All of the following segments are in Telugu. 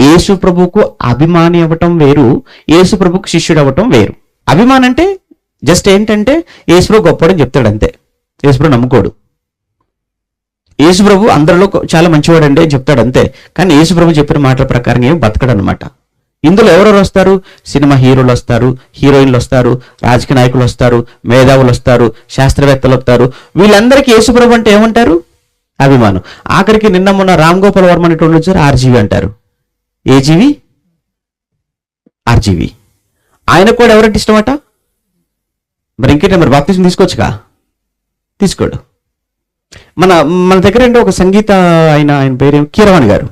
యేసు ప్రభుకు అభిమాని అవ్వటం వేరు యేసు ప్రభుకు శిష్యుడు అవ్వటం వేరు. అభిమానం అంటే జస్ట్ ఏంటంటే యేసుప్రభు గొప్పడని చెప్తాడు అంతే. యేసు ప్రభు నమ్ముకోడు. యేసుప్రభు అందరిలో చాలా మంచివాడండి అని చెప్తాడు అంతే. కానీ యేసుప్రభు చెప్పిన మాటల ప్రకారం ఏం బతకడు అనమాట ఇందులో ఎవరెవరు వస్తారు? సినిమా హీరోలు వస్తారు హీరోయిన్లు వస్తారు రాజకీయ నాయకులు వస్తారు మేధావులు వస్తారు శాస్త్రవేత్తలు వస్తారు. వీళ్ళందరికీ యేసుప్రభు అంటే ఏమంటారు? అభిమానం. ఆఖరికి నిన్న మొన్న రామ్ గోపాల్ వర్మ అనేటువంటి వచ్చారు ఆర్జీవి అంటారు. ఏ జీవి ఆర్జీవి. ఆయన కూడా ఎవరంటే ఇష్టమట? మరి ఇంకేంటి మరి బాప్తిజం తీసుకోవచ్చుగా? తీసుకోడు. మన మన దగ్గర ఏంటో ఒక సంగీత ఆయన ఆయన పేరు? కీరవాణి గారు.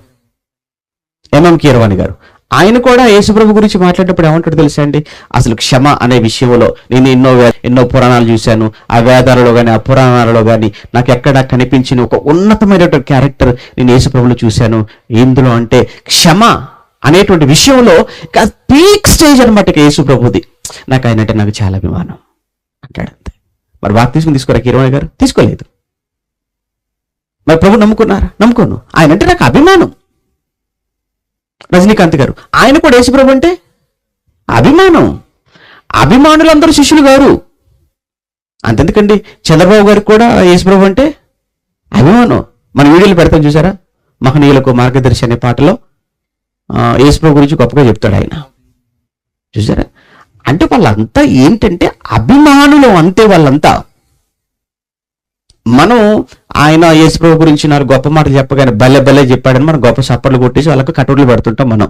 ఎంఎం కీరవాణి గారు. ఆయన కూడా యేసుప్రభు గురించి మాట్లాడేటప్పుడు ఏమంటాడు తెలుసా అండి? అసలు క్షమ అనే విషయంలో నేను ఎన్నో వే- ఎన్నో పురాణాలు చూశాను. ఆ వేదాలలో కానీ ఆ పురాణాలలో కానీ నాకు ఎక్కడ కనిపించిన ఒక ఉన్నతమైనటువంటి క్యారెక్టర్ నేను యేసుప్రభులో చూశాను. ఎందులో అంటే క్షమ అనేటువంటి విషయంలో పీక్ స్టేజ్ అనమాట యేసుప్రభుది నాకు ఆయన అంటే నాకు చాలా అభిమానం. అంటాడు అంతే. మరి వాక్ తీసుకుని తీసుకోరా కిరణ్ గారు? తీసుకోలేదు. మరి ప్రభు నమ్ముకున్నారా? నమ్ముకోను. ఆయన అంటే నాకు అభిమానం. రజనీకాంత్ గారు. ఆయన కూడా యేసుప్రభు అంటే అభిమానం. అభిమానులందరూ శిష్యులు గారు. అంతెందుకండి? చంద్రబాబు గారికి కూడా యేసుప్రభు అంటే అభిమానం. మన వీడియోలు పెడతాం చూసారా? మహనీయులకు మార్గదర్శి అనే పాటలో యేసుప్రభు గురించి గొప్పగా చెప్తాడు ఆయన. చూసారా? అంటే వాళ్ళంతా ఏంటంటే అభిమానులు అంతే వాళ్ళంతా. మనం ఆయన యేసుప్రభు గురించి నాకు గొప్ప మాటలు చెప్పగానే భలే భలే చెప్పాడని మనం గొప్ప చప్పట్లు కొట్టేసి వాళ్ళకి కటోర్లు పెడుతుంటాం మనం.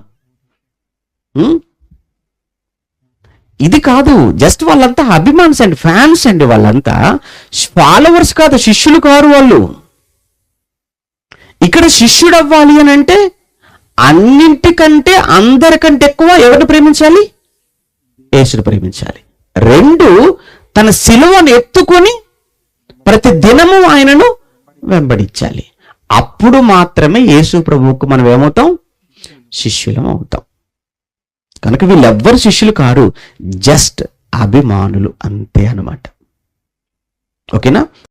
ఇది కాదు. జస్ట్ వాళ్ళంతా అభిమాన్స్ అండి ఫ్యాన్స్ అండి వాళ్ళంతా. ఫాలోవర్స్ కాదు శిష్యులు కారు వాళ్ళు. ఇక్కడ శిష్యుడు అవ్వాలి అని అంటే అన్నింటికంటే అందరికంటే ఎక్కువ ఎవరిని ప్రేమించాలి? యేసుని ప్రేమించాలి. రెండు తన సిలువను ఎత్తుకొని ప్రతి దినము ఆయనను వెంబడించాలి. అప్పుడు మాత్రమే యేసు ప్రభువుకు మనం ఏమవుతాం? శిష్యులం అవుతాం. కనుక వీళ్ళెవ్వరు శిష్యులు కారు? జస్ట్ అభిమానులు అంతే అన్నమాట. ఓకేనా?